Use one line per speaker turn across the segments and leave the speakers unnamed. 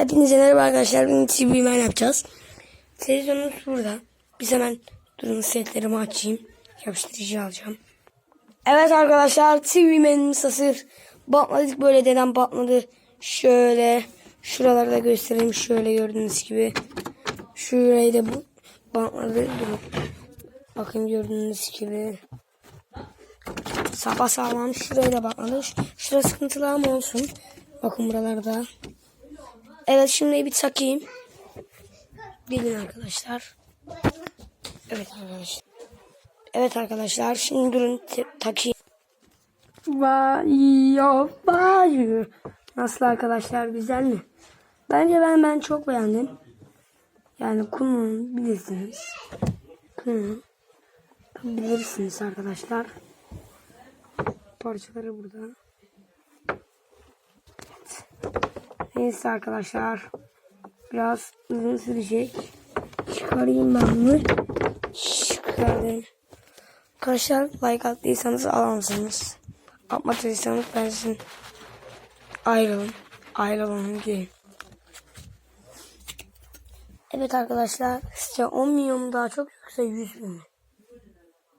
Hepinize merhaba arkadaşlar. Bugün TV'men yapacağız. Televizyonumuz burada. Biz hemen durun setlerimi açayım. Yapıştırıcı alacağım. Evet arkadaşlar TV'menimiz hazır. Batmadık böyle deden batmadı. Şöyle şuraları da göstereyim. Şöyle gördüğünüz gibi. Şurayı da bu batmadı. Durun. Bakın gördüğünüz gibi. Sapa sağlam. Şuraya da batmadı. Şurası sıkıntılı ama olsun. Bakın buralarda. Evet şimdi bir takayım. Bilin arkadaşlar. Evet arkadaşlar. Evet arkadaşlar şimdi durun takayım. Vay vay. Nasıl arkadaşlar güzel mi? Bence ben ben çok beğendim. Yani kunu bilirsiniz. Kunu bilirsiniz arkadaşlar. Parçaları burada. Neyse arkadaşlar. Biraz uzun sürecek. Çıkarayım ben bunu. Çıkardım. Arkadaşlar like attıysanız alamazsınız. Atmadıysanız ben sizin ayrılın. Ayrılın diyeyim. Evet arkadaşlar size 10 milyon daha çok yoksa 100 bin mi?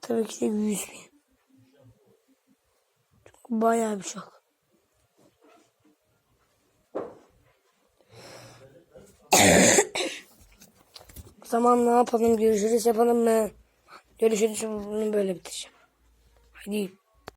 Tabii ki de 100 bin. Bayağı bir çok. O zaman ne yapalım? Görüşürüz yapalım mı? Görüşürüz. Bunu böyle bitireceğim. Hadi.